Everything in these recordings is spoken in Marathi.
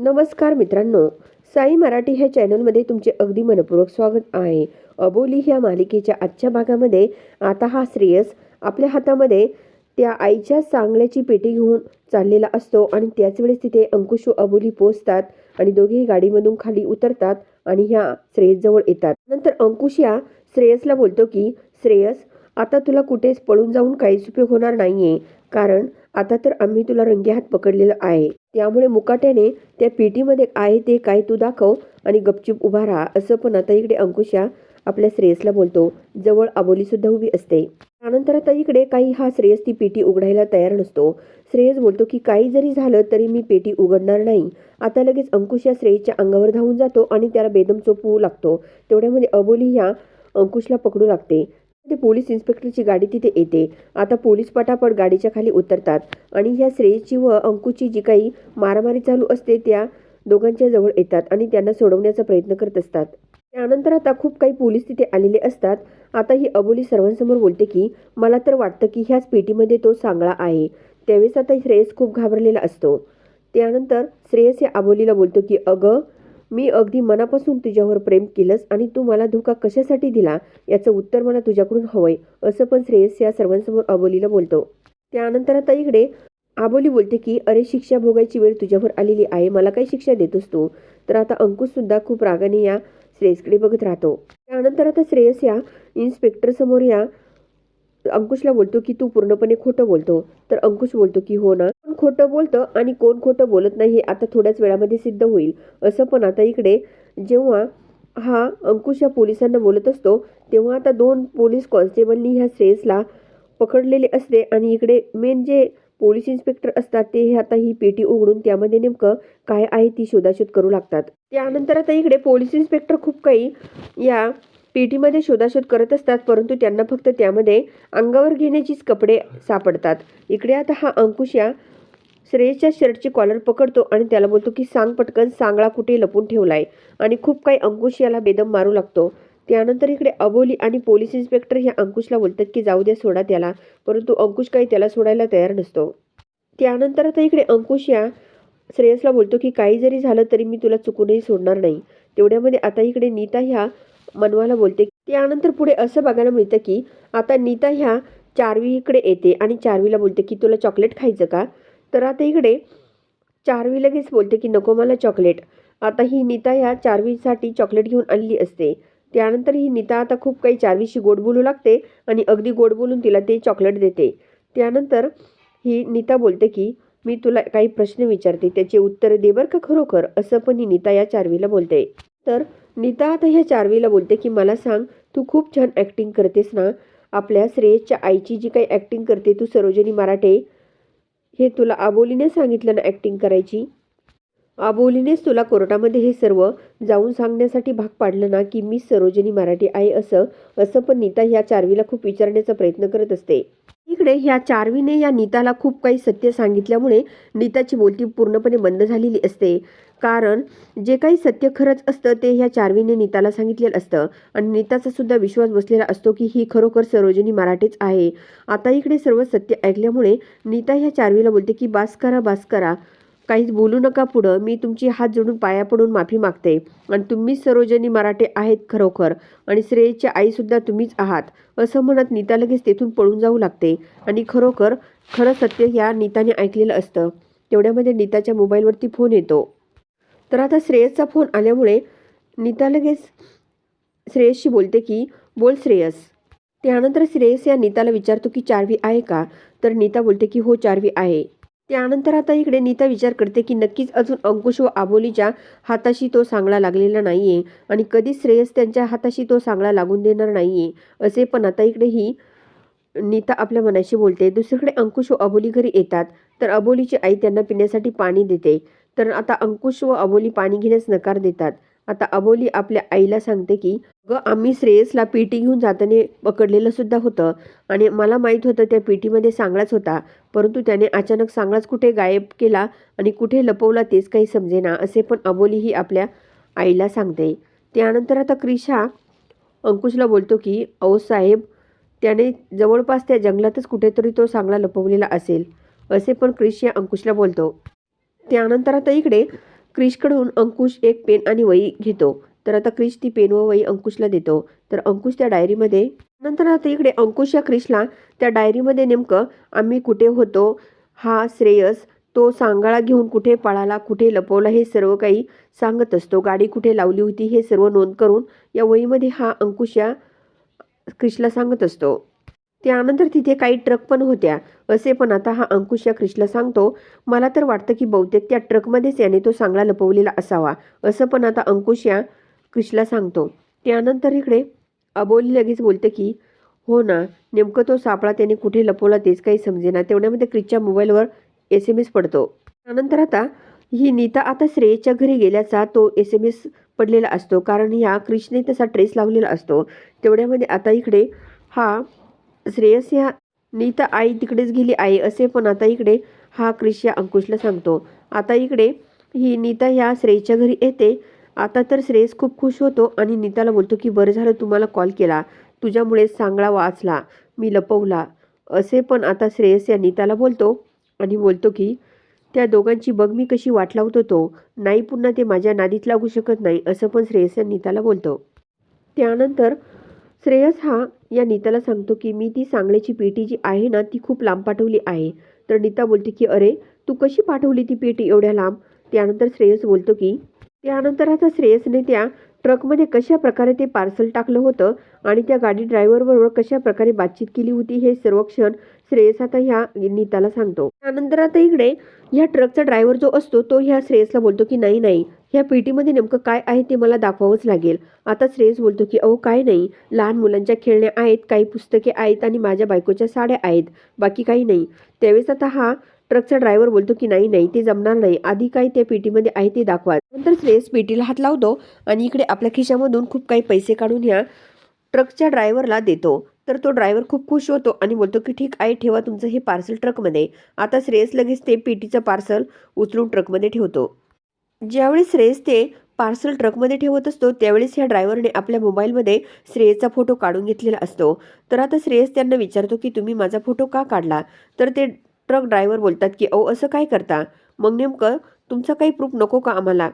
नमस्कार मित्रांनो साई मराठी ह्या चॅनलमध्ये तुमचे अगदी मनपूर्वक स्वागत आहे. अबोली ह्या मालिकेच्या आजच्या भागामध्ये आता हा श्रेयस आपल्या हातामध्ये त्या आईच्या सांगण्याची पेटी घेऊन चाललेला असतो आणि त्याच वेळेस तिथे अंकुश व अबोली पोचतात आणि दोघेही गाडीमधून खाली उतरतात आणि ह्या श्रेयसजवळ येतात. नंतर अंकुश या श्रेयसला बोलतो की श्रेयस आता तुला कुठेच पळून जाऊन काहीच उपयोग होणार नाही आहे कारण आता तर आम्ही तुला रंगेहात पकडलेलं आहे. त्यामुळे मुकाट्याने त्या पेटीमध्ये आहे ते काय तू दाखव आणि गपचूप उभा राहा असं पण आता इकडे अंकुशा आपल्या श्रेयसला बोलतो. जवळ आबोलीसुद्धा उभी असते. त्यानंतर आता इकडे काही हा श्रेयस ती पेटी उघडायला तयार नसतो. श्रेयस बोलतो की काही जरी झालं तरी मी पेटी उघडणार नाही. आता लगेच अंकुश या श्रेयसच्या अंगावर धावून जातो आणि त्याला बेदम चोपवू लागतो. तेवढ्यामध्ये अबोली ह्या अंकुशला पकडू लागते. ते पोलीस इन्स्पेक्टरची गाडी तिथे येते. आता पोलीस पटापट गाडीच्या खाली उतरतात आणि ह्या श्रेयसची व अंकुची जी काही मारामारी चालू असते त्या दोघांच्या जवळ येतात आणि त्यांना सोडवण्याचा प्रयत्न करत असतात. त्यानंतर आता खूप काही पोलीस तिथे आलेले असतात. आता ही अबोली सर्वांसमोर बोलते की मला तर वाटतं की ह्याच पेटीमध्ये तो सांगळा आहे. त्यावेळेस आता श्रेयस खूप घाबरलेला असतो. त्यानंतर श्रेयस या अबोलीला बोलतो की अगं मी अगदी मनापासून तुझ्यावर प्रेम केलंस आणि तू मला धोका कशासाठी दिला याचं उत्तर मला तुझ्याकडून हवंय असं पण श्रेयस या सर्वांसमोर अबोलीला बोलतो. त्यानंतर आता इकडे आबोली बोलते की अरे शिक्षा भोगायची वेळ तुझ्यावर आलेली आहे मला काही शिक्षा देतोस तू? तर आता अंकुश सुद्धा खूप रागाने या श्रेयसकडे बघत राहतो. त्यानंतर आता श्रेयस या इन्स्पेक्टर समोर या अंकुशला बोलतो की तू पूर्णपणे खोटं बोलतो. तर अंकुश बोलतो की हो ना. कोण खोटं बोलतं आणि कोण खोटं बोलत नाही हे आता थोड्याच वेळामध्ये सिद्ध होईल. असं पण आता इकडे जेव्हा हा अंकुश या पोलिसांना बोलत असतो तेव्हा आता दोन पोलीस कॉन्स्टेबलनी ह्या श्रेयसला पकडलेले असते आणि इकडे मेन जे पोलीस इन्स्पेक्टर असतात ते हे आता ही पेटी उघडून त्यामध्ये नेमकं काय आहे ती शोधाशोध करू लागतात. त्यानंतर आता इकडे पोलीस इन्स्पेक्टर खूप काही या पेटीमध्ये शोधाशोध करत असतात परंतु त्यांना फक्त त्यामध्ये अंगावर घेण्याचीच कपडे सापडतात. इकडे आता हा अंकुश या श्रेयसच्या शर्टची कॉलर पकडतो आणि त्याला बोलतो की सांग पटकन सांगळा कुठे लपून ठेवलाय? आणि खूप काही अंकुश याला बेदम मारू लागतो. त्यानंतर इकडे अबोली आणि पोलीस इन्स्पेक्टर ह्या अंकुशला बोलतात की जाऊ द्या सोडा त्याला. परंतु अंकुश काही त्याला सोडायला तयार नसतो. त्यानंतर आता इकडे अंकुश या श्रेयसला बोलतो की काही जरी झालं तरी मी तुला चुकूनही सोडणार नाही. तेवढ्यामध्ये आता इकडे नीता ह्या मनवाला बोलते त्यानंतर पुढे असं बघायला मिळतं की आता नीता ह्या चारवीकडे येते आणि चारवीला बोलते की तुला चॉकलेट खायचं का? तर आता इकडे चारवी लगेच बोलते की नको मला चॉकलेट. आता ही नीता ह्या चारवीसाठी चॉकलेट घेऊन आणली असते. त्यानंतर ही नीता आता खूप काही चारवीशी गोड बोलू लागते आणि अगदी गोड बोलून तिला ते चॉकलेट देते. त्यानंतर ही नीता बोलते की मी तुला काही प्रश्न विचारते त्याचे उत्तर दे बरं का खरोखर? असं पण ही नीता या चारवीला बोलते. तर नीता आता ह्या चारवीला बोलते की मला सांग तू खूप छान ॲक्टिंग करतेस ना? आपल्या श्रेयसच्या आईची जी काही ॲक्टिंग करते तू सरोजिनी मराठे हे तुला आबोलीने सांगितलं ना ॲक्टिंग करायची? आबोलीनेच तुला कोर्टामध्ये हे सर्व जाऊन सांगण्यासाठी भाग पाडलं ना की मी सरोजिनी मराठी आहे असं? असं पण नीता ह्या चारवीला खूप विचारण्याचा प्रयत्न करत असते. इकडे ह्या चारवीने या नीताला खूप काही सत्य सांगितल्यामुळे नीताची बोलती पूर्णपणे बंद झालेली असते. कारण जे काही सत्य खरंच असतं ते ह्या चारवीने नीताला सांगितलेलं असतं. आणि नीताचा सुद्धा विश्वास बसलेला असतो की ही खरोखर सरोजिनी मराठीच आहे. आता इकडे सर्व सत्य ऐकल्यामुळे नीता ह्या चारवीला बोलते की बास करा बास करा. काहीच बोलू नका पुढं. मी तुमची हात जोडून पाया पडून माफी मागते. आणि तुम्हीच सरोजनी मराठे आहेत खरोखर. आणि श्रेयची आईसुद्धा तुम्हीच आहात. असं म्हणत नीता लगेच तेथून पळून जाऊ लागते. आणि खरोखर खरं सत्य या नीताने ऐकलेलं असतं. तेवढ्यामध्ये नीताच्या मोबाईलवरती फोन येतो. तर आता श्रेयसचा फोन आल्यामुळे नीता लगेच श्रेयसशी बोलते की बोल श्रेयस. त्यानंतर श्रेयस या नीताला विचारतो की चारवी आहे का? तर नीता बोलते की हो चारवी आहे. त्यानंतर आता इकडे नीता विचार करते की नक्कीच अजून अंकुश व आबोलीच्या हाताशी तो सांगळा लागलेला नाही आहे आणि कधीच श्रेयस त्यांच्या हाताशी तो सांगळा लागून देणार नाही आहे असे पण आता इकडे ही नीता आपल्या मनाशी बोलते. दुसरीकडे अंकुश व अबोली घरी येतात तर अबोलीची आई त्यांना पिण्यासाठी पाणी देते. तर आता अंकुश व अबोली पाणी घेण्यास नकार देतात. आता अबोली आपल्या आईला सांगते की ग आम्ही श्रेयसला पेटी घेऊन जाताना पकडलेलं सुद्धा होतं आणि मला माहीत होतं त्या पेटीमध्ये सांगळाच होता परंतु त्याने अचानक सांगळाच कुठे गायब केला आणि कुठे लपवला तेच काही समजेना असे पण अबोली ही आपल्या आईला सांगते. त्यानंतर आता क्रिशा अंकुशला बोलतो की अहो साहेब त्याने जवळपास त्या जंगलातच कुठेतरी तो सांगळा लपवलेला असेल असे पण क्रिश या अंकुशला बोलतो. त्यानंतर आता इकडे क्रिशकडून अंकुश एक पेन आणि वही घेतो. तर आता क्रिश ती पेन व वही अंकुशला देतो. तर अंकुश त्या डायरीमध्ये नंतर आता इकडे अंकुश या क्रिशला त्या डायरीमध्ये नेमकं आम्ही कुठे होतो? हा श्रेयस तो सांगाळा घेऊन कुठे पळाला? कुठे लपवला? हे सर्व काही सांगत असतो. गाडी कुठे लावली होती? हे सर्व नोंद करून या वहीमध्ये हा अंकुश या क्रिशला सांगत असतो. त्यानंतर तिथे काही ट्रक पण होत्या. असे पण आता हा अंकुश या क्रिशला सांगतो मला तर वाटतं की बहुतेक त्या ट्रकमध्येच याने तो सांगला लपवलेला असावा. असं पण आता अंकुश या क्रिशला सांगतो. त्यानंतर इकडे अबोली लगेच बोलते की हो ना नेमकं तो सापळा त्याने कुठे लपवला तेच काही समजेना. तेवढ्यामध्ये क्रिशच्या मोबाईलवर एस एम एस पडतो. त्यानंतर आता ही नीता आता श्रेयच्या घरी गेल्याचा तो एस एम एस पडलेला असतो. कारण ह्या क्रिशने तसा ट्रेस लावलेला असतो. तेवढ्यामध्ये आता इकडे हा श्रेयस ह्या नीता आई तिकडेच गेली आहे असे पण आता इकडे हा क्रिश या अंकुशला सांगतो. आता इकडे ही नीता ह्या श्रेयच्या घरी येते. आता तर श्रेयस खूप खुश होतो आणि नीताला बोलतो की बरं झालं तुम्हाला कॉल केला. तुझ्यामुळे सांगळा वाचला. मी लपवला. असे पण आता श्रेयस या नीताला बोलतो आणि बोलतो की त्या दोघांची बघ मी कशी वाट लावत होतो. नाही पुन्हा ते माझ्या नादीत लागू शकत नाही असं पण श्रेयस या नीताला बोलतो. त्यानंतर श्रेयस हा या नीताला सांगतो की मी ती सांगण्याची पेटी जी आहे ना ती खूप लांब पाठवली आहे. तर नीता बोलते की अरे तू कशी पाठवली ती पेटी एवढ्या लांब? त्यानंतर श्रेयस बोलतो की त्यानंतर आता श्रेयसने त्या ट्रकमध्ये कशा प्रकारे ते पार्सल टाकलं होतं आणि त्या गाडी ड्रायव्हरबरोबर कशा प्रकारे बातचीत केली होती हे सर्व क्षण श्रेयस आता ह्या नीताला सांगतो. त्यानंतर आता इकडे ह्या ट्रकचा ड्रायव्हर जो असतो तो ह्या श्रेयसला बोलतो की नाही नाही ह्या पेटीमध्ये नेमकं काय आहे ते मला दाखवावंच लागेल. आता श्रेयस बोलतो की अहो काय नाही. लहान मुलांच्या खेळण्या आहेत काही पुस्तके आहेत आणि माझ्या बायकोच्या साड्या आहेत. बाकी काही नाही. त्यावेळेस आता हा ट्रकचा ड्रायव्हर बोलतो की नाही नाही ते जमणार नाही. आधी काय त्या पेटीमध्ये आहे ते दाखवा. नंतर श्रेयस पेटीला हात लावतो आणि इकडे आपल्या खिशामधून खूप काही पैसे काढून ह्या ट्रकच्या ड्रायव्हरला देतो. तर तो ड्रायव्हर खूप खुश होतो आणि बोलतो की ठीक आहे ठेवा तुमचं हे पार्सल ट्रकमध्ये. आता श्रेयस लगेच ते पेटीचं पार्सल उचलून ट्रकमध्ये ठेवतो. ज्यावेळेस श्रेयस ते पार्सल ट्रकमध्ये ठेवत असतो त्यावेळेस ह्या ड्रायव्हरने आपल्या मोबाईलमध्ये श्रेयसचा फोटो काढून घेतलेला असतो. तर आता श्रेयस त्यांना विचारतो की तुम्ही माझा फोटो का काढला? तर ते ट्रक ड्रायव्हर बोलतात की अहो असं काय करता? मग नेमकं तुमचं काही प्रूफ नको का आम्हाला?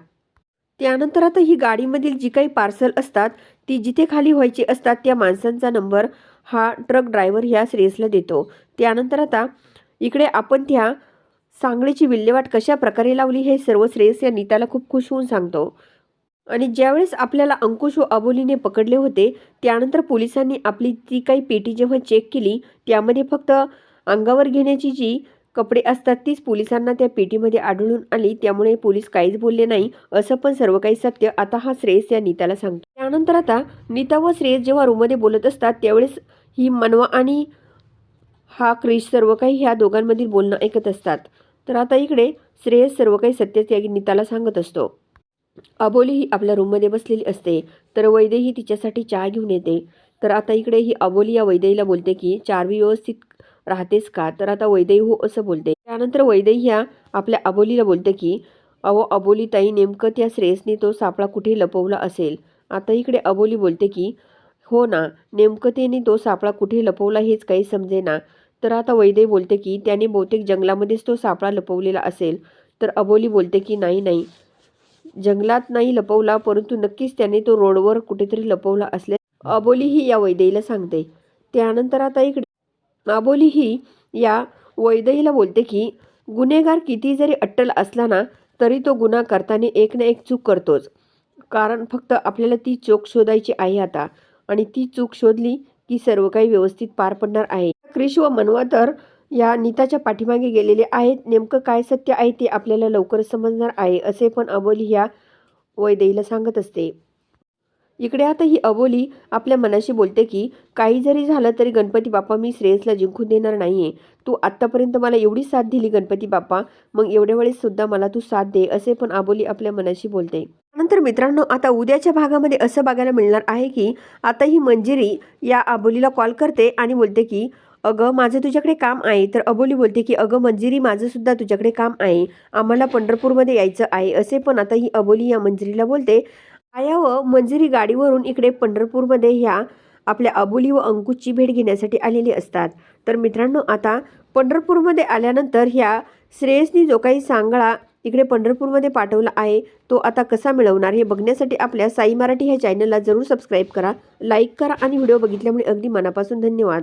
त्यानंतर आता ही गाडीमधील जी काही पार्सल असतात ती जिथे खाली व्हायची असतात त्या माणसांचा नंबर हा ट्रक ड्रायव्हर ह्या श्रेयसला देतो. त्यानंतर आता इकडे आपण त्या सांगलीची विल्हेवाट कशा प्रकारे लावली हे सर्व श्रेयस या नीताला खूप खुश होऊन सांगतो. आणि ज्यावेळेस आपल्याला अंकुश व अबोलीने पकडले होते त्यानंतर पोलिसांनी आपली ती काही पेटी जेव्हा चेक केली त्यामध्ये फक्त अंगावर घेण्याची जी कपडे असतात तीच पोलिसांना त्या पेटीमध्ये आढळून आली. त्यामुळे पोलीस काहीच बोलले नाही असं पण सर्व काही सत्य. आता हा श्रेयस या नीताला सांगतो. त्यानंतर आता नीता व श्रेयस जेव्हा रूममध्ये बोलत असतात त्यावेळेस ही मनवा आणि हा क्रिश सर्व काही ह्या दोघांमधील बोलणं ऐकत असतात. तर आता इकडे श्रेयस सर्व काही सत्यच या नीताला सांगत असतो. अबोली ही आपल्या रूममध्ये बसलेली असते तर वैदेही ही तिच्यासाठी चहा घेऊन येते. तर आता इकडे ही अबोली या वैदेहीला बोलते की चारवी व्यवस्थित राहतेस का? तर आता वैदेही हो असं बोलते. त्यानंतर वैदेही ह्या आपल्या अबोलीला बोलते की अहो अबोली ताई नेमकं त्या श्रेयसने तो सापळा कुठे लपवला असेल? आता इकडे अबोली बोलते की हो ना नेमकं त्याने तो सापळा कुठे लपवला हेच काही समजेना. तर आता वैदेही बोलते की त्याने बहुतेक जंगलामध्येच तो सापळा लपवलेला असेल. तर अबोली बोलते की नाही नाही. जंगलात नाही लपवला परंतु नक्कीच त्याने तो रोडवर कुठेतरी लपवला असल्या अबोली ही या वैदेहीला सांगते. त्यानंतर आता इकडे. अबोली ही या वैदेहीला बोलते की गुन्हेगार किती जरी अट्टल असला ना तरी तो गुन्हा करताना एक ना एक चूक करतोच. कारण फक्त आपल्याला ती चूक शोधायची आहे आता. आणि ती चूक शोधली की सर्व काही व्यवस्थित पार पडणार आहे. क्रिश व मनवा तर या नीताच्या पाठीमागे गेलेले आहेत. नेमकं काय सत्य आहे ते आपल्याला लवकरच समजणार आहे असे पण अबोली ह्या वैदेहीला सांगत असते. इकडे आता ही अबोली आपल्या मनाशी बोलते की काही जरी झालं तरी गणपती बाप्पा मी श्रेयसला जिंकून देणार नाहीये. तू आत्तापर्यंत मला एवढी साथ दिली गणपती बाप्पा मग एवढ्या वेळेससुद्धा मला तू साथ दे असे पण अबोली आपल्या मनाशी बोलते. नंतर मित्रांनो आता उद्याच्या भागामध्ये असं बघायला मिळणार आहे की आता ही मंजिरी या आबोलीला कॉल करते आणि बोलते की अगं माझं तुझ्याकडे काम आहे. तर अबोली बोलते की अगं मंजिरी माझं सुद्धा तुझ्याकडे काम आहे. आम्हाला पंढरपूरमध्ये यायचं आहे. असे पण आता ही अबोली या मंजिरीला बोलते. आया व मंजिरी गाडीवरून इकडे पंढरपूरमध्ये ह्या आपल्या अबोली व अंकुशची भेट घेण्यासाठी आलेली असतात. तर मित्रांनो आता पंढरपूरमध्ये आल्यानंतर ह्या श्रेयसनी जो काही सांगळा तिकडे पंढरपूरमध्ये पाठवला आहे तो आता कसा मिळवणार हे बघण्यासाठी आपल्या साई मराठी ह्या चॅनलला जरूर सबस्क्राईब करा लाईक करा आणि व्हिडिओ बघितल्यामुळे अगदी मनापासून धन्यवाद.